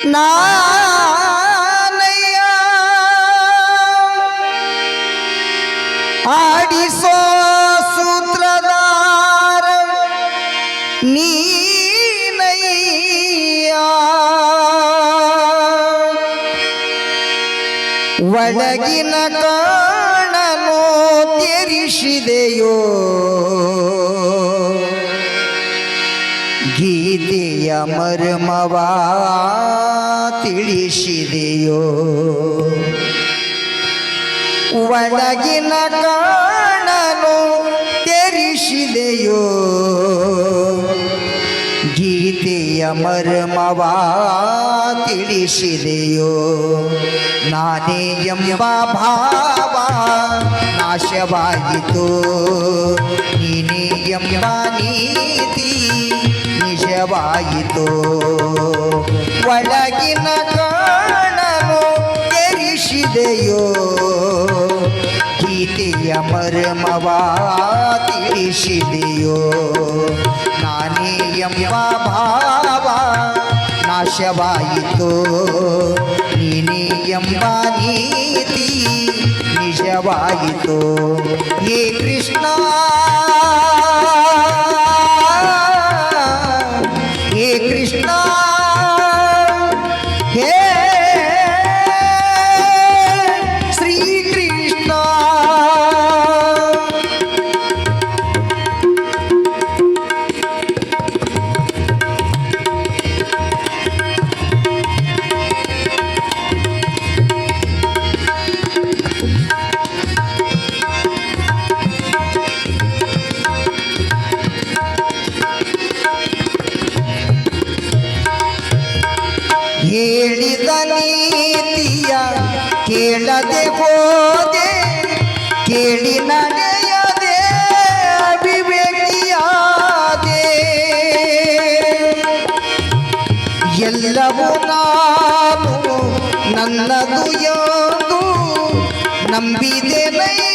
ನಾನಯ್ಯ. ಆಡಿಸೋ ಸೂತ್ರದಾರ ನೀನಯ್ಯ. ಒಳಗಿನ ಕಾಣನು ತೆರಿಸಿದೆಯೋ ಗೀತೆಯ ಮರ್ಮವ ತಿಳಿಸಿದೆಯೋ? ಒಳಗಿನ ಕಾಣನು ತೆರಿಸಿದೆಯೋ? ಗೀತೆಯ ಮರ್ಮವ ತಿಳಿಸಿದೆಯೋ? ನಾನೇ ಎಂಬ ಭಾವ ನಾಶವಾಯಿತು ನೀನೇ ಎಂಬ ನೀತಿ ನಿಜವಾಯಿತು ಒಳಗಿನ ಕಾಣನು ತೆರಿಸಿದೆಯೋ ಗೀತೆಯ ಮರ್ಮವ ತಿಳಿಸಿದೆಯೋ? ನಾನೇ ಎಂಬ ಭಾವ ನಾಶವಾಯಿತು. ನೀನೇ ಎಂಬ ನೀತಿ ನಿಜವಾಯಿತು. ಹೇ ಕೃಷ್ಣ ಹೇಳಿದ ನೀತಿಯ ಕೇಳದೆ ಹೋದೆ ಕೇಳಿ ನಡೆಯದೆ ಅವಿವೇಕಿಯಾದೆ ಎಲ್ಲವೂ ನಾನು ನನ್ನದು ಎಂದು ನಂಬಿದೆ ನಯ್ಯೋ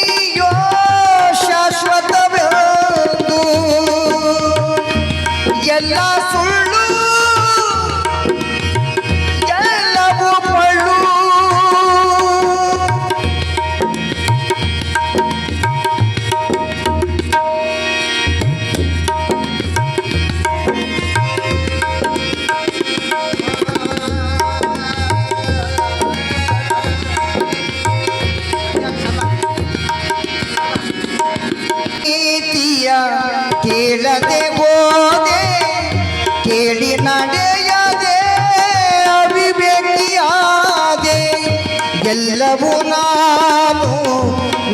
ಎಲ್ಲವೂ ನಾನು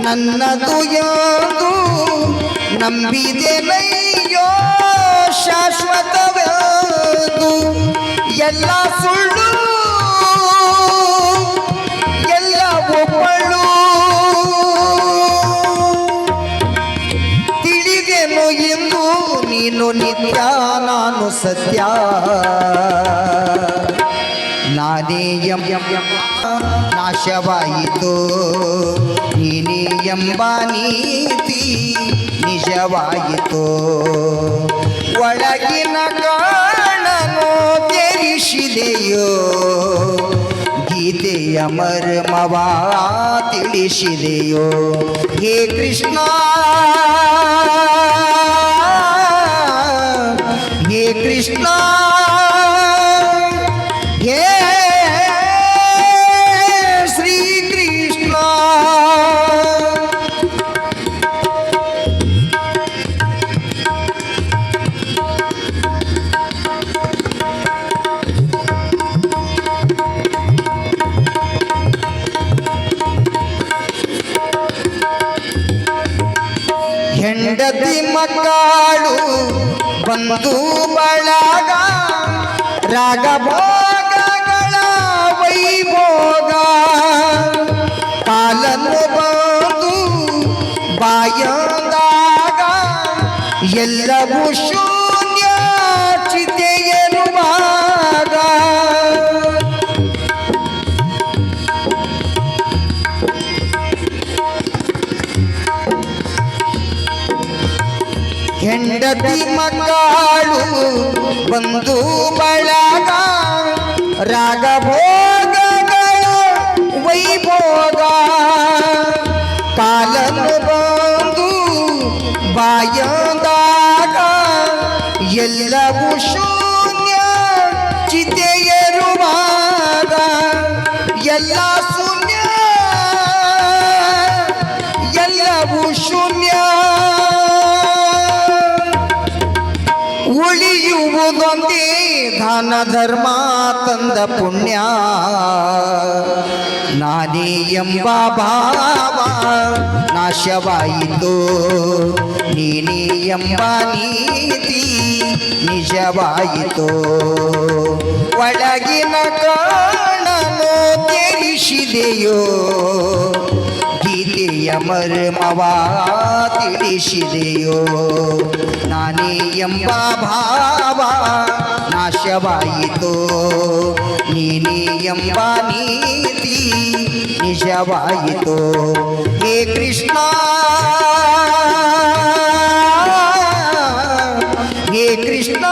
ನನ್ನದು ಎಂದು ನಂಬಿದೆ ನಯ್ಯೋ. ಎಂದು ನೀನು ನಿತ್ಯ ನಾನು ಸತ್ಯ. ನಾನೇ ಎಂ ನಾಶವಾಯಿತು. ನೀನೇ ಎಂಬ ನೀತಿ ನಿಜವಾಯಿತು. ಒಳಗಿನ ಕಾಣನು ತೆರಿಸಿದೆಯೋ. ಗೀತೆಯ ಮರ್ಮವ ತಿಳಿಸಿದೆಯೋ. ಹೇ ಕೃಷ್ಣ. ಕೃಷ್ಣ. ಹೇ ಶ್ರೀ ಕೃಷ್ಣ. ಹೆಂಡತಿ ಮಕ್ಕಳು ಬಂದು ಬಳಗ ರಾಗ ಭೋಗಗಳ ವೈಭೋಗ. ಕಾಲನ್ನು ಬಂದು ಬಾಯಂದಾಗ ಎಲ್ಲವೂ ಶೂನ್ಯ ಹೆಂಡತಿ ಮಕ್ಕಳು ಬಂದು ಬಳಗ ರಾಗ ಭೋಗ ವೈಭೋಗ. ಕಾಲನು ಬಂದು ಬಾಯದಾಗ ಎಲ್ಲವೂ ಶೂನ್ಯ ಚಿತೆಯರುವಾಗ ಎಲ್ಲ ಶೂನ್ಯ ದಾನ ಧರ್ಮ ತಂದ ಪುಣ್ಯ ನಾನೇ ಎಂಬ ಭಾವ ನಾಶವಾಯಿತು ನೀನೇ ಎಂಬ ನೀತಿ ನಿಜವಾಯಿತು ಒಳಗಿನ ಕಾಣನು ತೆರಿಸಿದೆಯೋ ಗೀತೆಯ ಮರ್ಮವ ತಿಳಿಸಿದೆಯೋ ನಾನೇ ಎಂಬ ಭಾವ ನಾಶವಾಯಿತು ನೀನೇ ಎಂಬ ನೀತಿ ನಿಜವಾಯಿತು ಹೇ ಕೃಷ್ಣ ಹೇ ಕೃಷ್ಣ